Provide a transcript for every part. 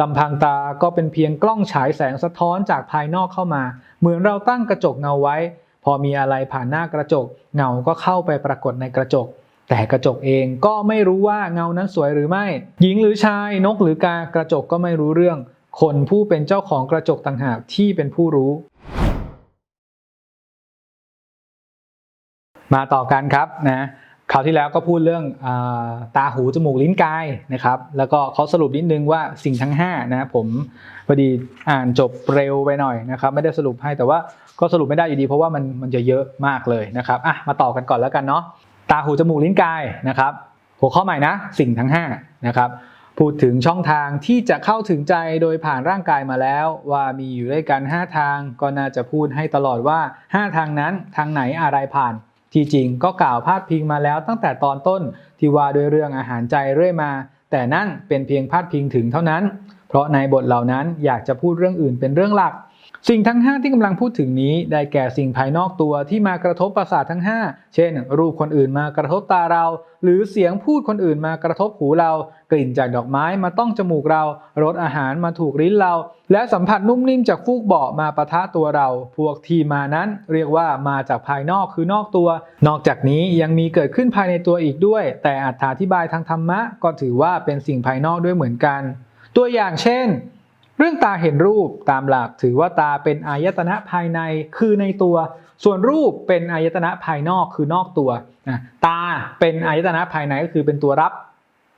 ลำพังตาก็เป็นเพียงกล้องฉายแสงสะท้อนจากภายนอกเข้ามา เหมือนเราตั้งกระจกเงาไว้ พอมีอะไรผ่านหน้ากระจก เงาก็เข้าไปปรากฏในกระจก แต่กระจกเองก็ไม่รู้ว่าเงานั้นสวยหรือไม่ หญิงหรือชาย นกหรือกากระจกก็ไม่รู้เรื่อง คนผู้เป็นเจ้าของกระจกต่างหากที่เป็นผู้รู้ มาต่อกันครับนะ คราวที่แล้วก็พูดเรื่องอตาหูจมูกลิ้นกายนะครับ แล้วก็เขาสรุปนิดนึงว่าสิ่งทั้ง5นะผมพอดีอ่านจบเร็วไปหน่อยนะครับ ไม่ได้สรุปให้แต่ว่าก็สรุปไม่ได้อยู่ดี เพราะว่ามันมันจะเยอะมากเลยนะครับอะมาต่อกันก่อนแล้วกันเนาะตาหูจมูกลิ้นกายนะครับ หัวข้อใหม่นะสิ่งทั้ง5นะครับพูดถึงช่องทางที่จะเข้าถึงใจโดยผ่านร่างกายมาแล้ว ว่ามีอยู่ด้วยกัน 5 ทางก็น่าจะพูดให้ตลอดว่า 5 ทางนั้นทางไหนอะไรผ่าน ที่จริงก็กล่าวพาดพิงมาแล้วตั้งแต่ตอนต้นที่ว่าด้วยเรื่องอาหารใจเรื่อยมา แต่นั่นเป็นเพียงพาดพิงถึงเท่านั้น เพราะในบทเหล่านั้นอยากจะพูดเรื่องอื่นเป็นเรื่องหลัก สิ่งทั้ง 5 ที่กำลังพูดถึงนี้ได้แก่สิ่งภายนอกตัวที่มากระทบประสาททั้ง 5 เช่น รูปคนอื่นมากระทบตาเรา หรือเสียงพูดคนอื่นมากระทบหูเรา กลิ่นจากดอกไม้มาต้องจมูกเรา รสอาหารมาถูกลิ้นเรา และสัมผัสนุ่มนิ่มจากฟูกเบาะมาปะทะตัวเรา พวกที่มานั้นเรียกว่ามาจากภายนอกคือนอกตัว นอกจากนี้ยังมีเกิดขึ้นภายในตัวอีกด้วย แต่อธิบายทางธรรมะก็ถือว่าเป็นสิ่งภายนอกด้วยเหมือนกัน ตัวอย่างเช่น เรื่องตาเห็นรูปตามหลักถือว่าตาเป็นอายตนะภายในคือในตัว ส่วนรูปเป็นอายตนะภายนอกคือนอกตัวนะตาเป็นอายตนะภายในก็คือเป็นตัวรับ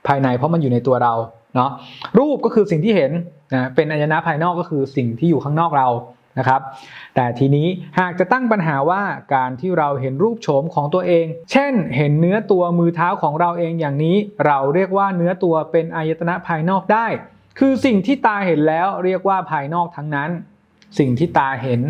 ภายใน เพราะมันอยู่ในตัวเราเนาะรูปก็คือสิ่งที่เห็นนะเป็นอายตนะภายนอกก็คือสิ่งที่อยู่ข้างนอกเรานะครับ แต่ทีนี้หากจะตั้งปัญหาว่าการที่เราเห็นรูปโฉมของตัวเอง เช่น เห็นเนื้อตัวมือเท้าของเราเองอย่างนี้ เราเรียกว่าเนื้อตัวเป็นอายตนะภายนอกได้ คือสิ่งที่ตาเห็นแล้วเรียกว่าภายนอกทั้งนั้น สิ่งที่ตาเห็น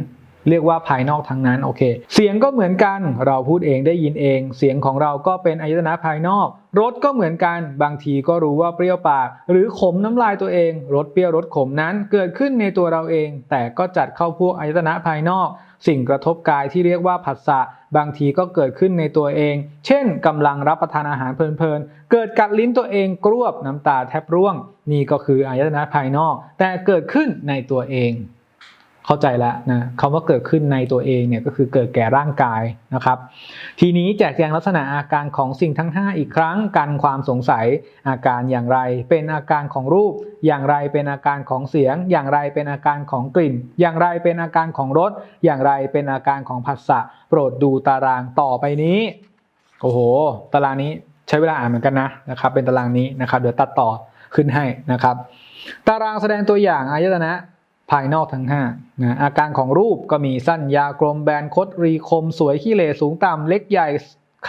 เรียกว่าภายนอกทั้งนั้นโอเค เสียงก็เหมือนกันเราพูดเองได้ยินเอง เสียงของเราก็เป็นอายตนะภายนอก รสก็เหมือนกัน บางทีก็รู้ว่าเปรี้ยวปาก หรือขมน้ำลายตัวเอง รสเปรี้ยวรสขมนั้นเกิดขึ้นในตัวเราเอง แต่ก็จัดเข้าพวกอายตนะภายนอก สิ่งกระทบกายที่เรียกว่าผัสสะบางทีก็เกิดขึ้นในตัวเอง เช่นกำลังรับประทานอาหารเพลินๆ เกิดกัดลิ้นตัวเองกรวบน้ำตาแทบร่วง นี่ก็คืออายตนะภายนอก แต่เกิดขึ้นในตัวเอง เข้าใจแล้วนะคำว่าเกิดขึ้นในตัวเองเนี่ยก็คือเกิดแก่ร่างกายนะครับ ทีนี้แจกแจงลักษณะอาการของสิ่งทั้ง 5 อีกครั้งกันความสงสัยอาการอย่างไร เป็นอาการของรูป อย่างไรเป็นอาการของเสียง อย่างไรเป็นอาการของกลิ่น อย่างไรเป็นอาการของรสอย่างไรเป็นอาการของผัสสะโปรดดูตารางต่อไปนี้โอ้โห ตารางนี้ใช้เวลาอ่านเหมือนกันนะนะครับ เป็นตารางนี้นะครับ เดี๋ยวตัดต่อขึ้นให้นะครับ ตารางแสดงตัวอย่างอายตนะ ภายนอกทั้ง5นะอาการของรูปก็มีสั้นยาวกลมแบนคดรีคม สวยขี้เหร่สูงต่ำเล็กใหญ่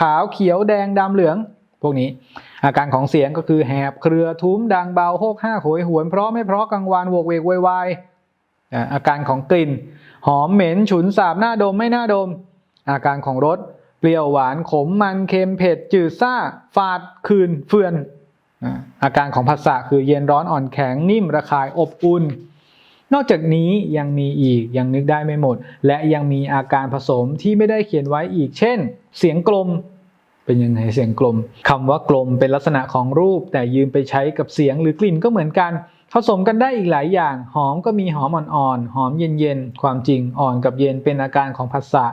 ขาวเขียวแดงดำเหลือง พวกนี้ อาการของเสียงก็คือแหบเครือทุ้มดังเบาโฮกห้าโหยหวนเพราะไม่เพราะกังวานโวกเวกวยวายอาการของกลิ่น หอมเหม็นฉุนสาบหน้าดมไม่หน่าดม อาการของรสเปรี้ยวหวานขมมันเค็มเผ็ดจืดซ่าฝาดคืนเฟือนอาอาการของภาษาคือเย็นร้อนอ่อนแข็งนิ่มระคายอบอุ่น นอกจากนี้ยังมีอีกยังนึกได้ไม่หมด และยังมีอาการผสมที่ไม่ได้เขียนไว้อีก เช่น เสียงกลม เป็นยังไงเสียงกลมคำว่ากลมเป็นลักษณะของรูป แต่ยืมไปใช้กับเสียงหรือกลิ่นก็เหมือนกัน ผสมกันได้อีกหลายอย่าง หอมก็มีหอมอ่อนๆ หอมเย็นๆ ความจริงอ่อนกับเย็นเป็นอาการของภาษา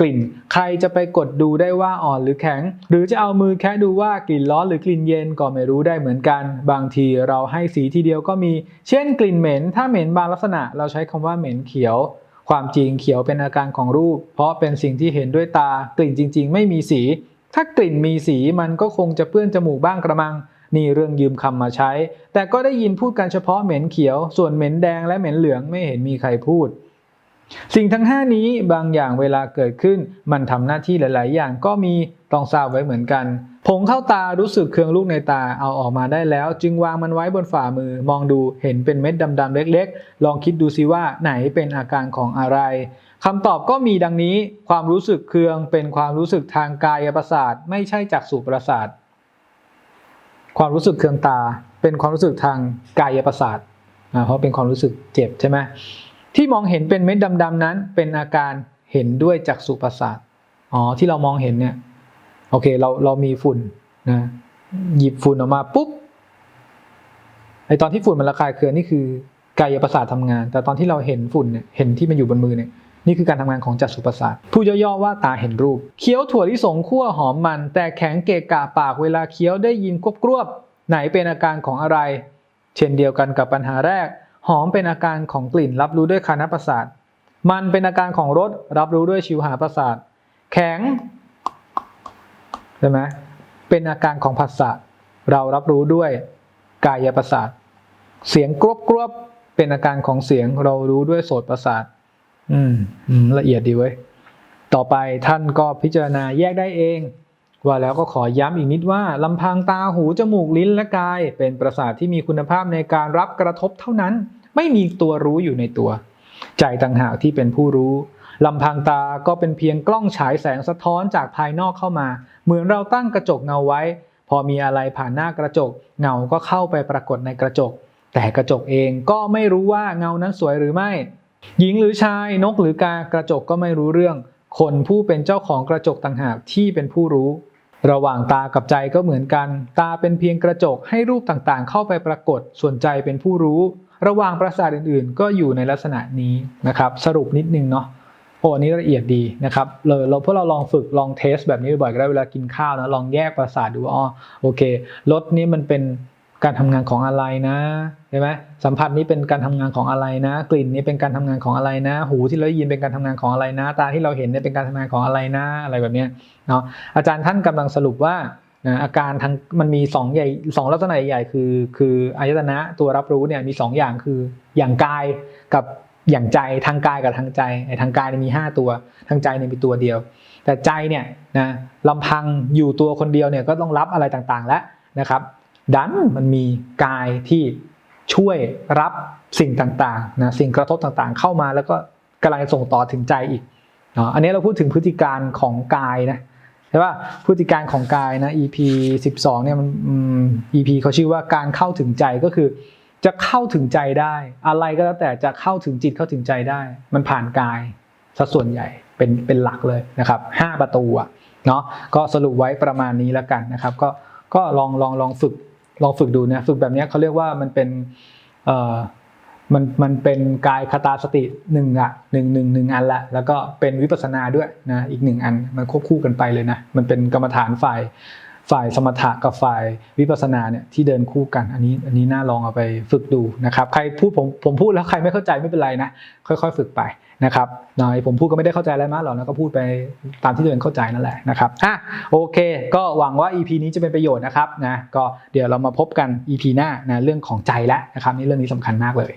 กลิ่น ใครจะไปกดดูได้ว่าอ่อนหรือแข็ง หรือจะเอามือแค่ดูว่ากลิ่นร้อนหรือกลิ่นเย็นก็ไม่รู้ได้เหมือนกัน บางทีเราให้สีทีเดียวก็มี เช่นกลิ่นเหม็น ถ้าเหม็นบางลักษณะเราใช้คำว่าเหม็นเขียว ความจริงเขียวเป็นอาการของรูป เพราะเป็นสิ่งที่เห็นด้วยตา กลิ่นจริง ๆ ไม่มีสี ถ้ากลิ่นมีสีมันก็คงจะเปื้อนจมูกบ้างกระมัง นี่เรื่องยืมคำมาใช้ แต่ก็ได้ยินพูดกันเฉพาะเหม็นเขียว ส่วนเหม็นแดงและเหม็นเหลืองไม่เห็นมีใครพูด สิ่งทั้ง 5 นี้บางอย่างเวลาเกิดขึ้น มันทำหน้าที่หลาย ๆ อย่างก็มีต้องทราบไว้เหมือนกัน ผงเข้าตารู้สึกเคืองลูกในตาเอาออกมาได้แล้ว จึงวางมันไว้บนฝ่ามือมองดูเห็นเป็นเม็ดดำๆเล็ก ๆ ลองคิดดูสิว่าไหนเป็นอาการของอะไรคำตอบก็มีดังนี้ ความรู้สึกเคืองเป็นความรู้สึกทางกายประสาทไม่ใช่จักษุประสาท ความรู้สึกเคืองตา เป็นความรู้สึกทางกายประสาทเพราะเป็นความรู้สึกเจ็บใช่ไหมที่มองเห็นเป็นเม็ดดำๆนั้น เป็นอาการเห็นด้วยจักษุประสาทอ๋อที่เรามองเห็นเนี่ยโอเคเราเรามีฝุ่นนะหยิบฝุ่นออกมาปุ๊บไอตอนที่ฝุ่นมันระคายเคืองนี่คือกายประสาททำงาน แต่ตอนที่เราเห็นฝุ่นเนี่ยเห็นที่มันอยู่บนมือเนี่ย นี่คือการทำงานของจักษุประสาทพูดย่อๆว่าตาเห็นรูป เคี้ยวถั่วลิสงคั่วหอมมัน แต่แข็งเกะกะปากเวลาเคี้ยวได้ยินกรบกรวบๆไหนเป็นอาการของอะไร เช่นเดียวกันกับปัญหาแรก หอมเป็นอาการของกลิ่นรับรู้ด้วยคานาประสาท มันเป็นอาการของรสรับรู้ด้วยชิวหาประสาท แข็งใช่ไหมเป็นอาการของผัสสะเรารับรู้ด้วยกายประสาท เสียงกรบกรบๆเป็นอาการของเสียงเรารู้ด้วยโสตประสาท อืมอืมละเอียดดีเว้ย ต่อไปท่านก็พิจารณาแยกได้เอง ว่าแล้วก็ขอย้ำอีกนิดว่าลำพังตาหูจมูกลิ้นและกาย เป็นประสาทที่มีคุณภาพในการรับกระทบเท่านั้น ไม่มีตัวรู้อยู่ในตัว ใจต่างหากที่เป็นผู้รู้ลำพังตาก็เป็นเพียงกล้องฉายแสงสะท้อนจากภายนอกเข้ามา เหมือนเราตั้งกระจกเงาไว้ พอมีอะไรผ่านหน้ากระจก เงาก็เข้าไปปรากฏในกระจก แต่กระจกเองก็ไม่รู้ว่าเงานั้นสวยหรือไม่ หญิงหรือชายนกหรือกากระจกก็ไม่รู้เรื่อง คนผู้เป็นเจ้าของกระจกต่างหากที่เป็นผู้รู้ ระหว่างตากับใจก็เหมือนกัน ตาเป็นเพียงกระจกให้รูปต่างๆ เข้าไปปรากฏส่วนใจเป็นผู้รู้ ระหว่างประสาทอื่นๆ ก็อยู่ในลักษณะนี้นะครับ สรุปนิดนึงเนาะโอ้นี้ละเอียดดีนะครับเลยเราพวกเราลองฝึกลองเทสแบบนี้บ่อยๆก็ได้เวลากินข้าวนะลองแยกประสาทดูว่าอ๋อโอเครสนี้มันเป็น การทำงานของอะไรนะใช่ไหมสัมผัสนี้เป็นการทำงานของอะไรนะ กลิ่นนี้เป็นการทำงานของอะไรนะ หูที่เราได้ยินเป็นการทำงานของอะไรนะ ตาที่เราเห็นเนี่ยเป็นการทำงานของอะไรนะ อะไรแบบเนี้ยเนาะอาจารย์ท่านกำลังสรุปว่านะอาการทางมันมีสองใหญ่สองลักษณะใหญ่คือคืออายตนะตัวรับรู้เนี่ยมีสองอย่างคืออย่างกายกับอย่างใจทางกายกับทางใจไอ้ทางกายเนี่ยมีห้าตัว ทางใจเนี่ยมีตัวเดียว แต่ใจเนี่ยนะลำพังอยู่ตัวคนเดียวเนี่ยก็ต้องรับอะไรต่างๆแล้วนะครับ ดันมันมีกายที่ช่วยรับสิ่งต่างๆนะสิ่งกระทบต่างๆ เข้ามาแล้วก็กำลังส่งต่อถึงใจอีกเนาะอันนี้เราพูดถึงพฤติการของกายนะใช่ป่ะพฤติการของกายนะ EP 12เนี่ยมัน EP เขาชื่อว่าการเข้าถึงใจก็คือ จะเข้าถึงใจได้ อะไรก็แล้วแต่จะเข้าถึงจิตเข้าถึงใจได้ มันผ่านกายซะส่วนใหญ่เป็นเป็นหลักเลยนะครับห้าประตูอะเนาะก็สรุปไว้ประมาณนี้แล้วกันนะครับ ก็ก็ลองลองลองฝึก ลองฝึกดูนะฝึกแบบนี้เขาเรียกว่ามันเป็นเอ่อมันมันเป็นกายคตาสติหนึ่งอะหนึ่งหนึ่งหนึ่งอันละแล้วก็เป็นวิปัสสนาด้วยนะอีกหนึ่งอันมันควบคู่กันไปเลยนะมันเป็นกรรมฐานฝ่าย ฝ่ายสมถะกับฝ่ายวิปัสสนาเนี่ยที่เดินคู่กันอันนี้อันนี้น่าลองเอาไปฝึกดูนะครับใครพูดผมผมพูดแล้วใครไม่เข้าใจไม่เป็นไรนะค่อย ๆ ฝึกไปนะครับนายผมพูดก็ไม่ได้เข้าใจอะไรมากหรอกนะก็พูดไปตามที่ตัวเองเข้าใจนั่นแหละนะครับอะโอเค ก็หวังว่า EP นี้จะเป็นประโยชน์นะครับนะก็เดี๋ยวเรามาพบกัน EP หน้านะเรื่องของใจแล้วนะครับนี่เรื่องนี้สำคัญมากเลย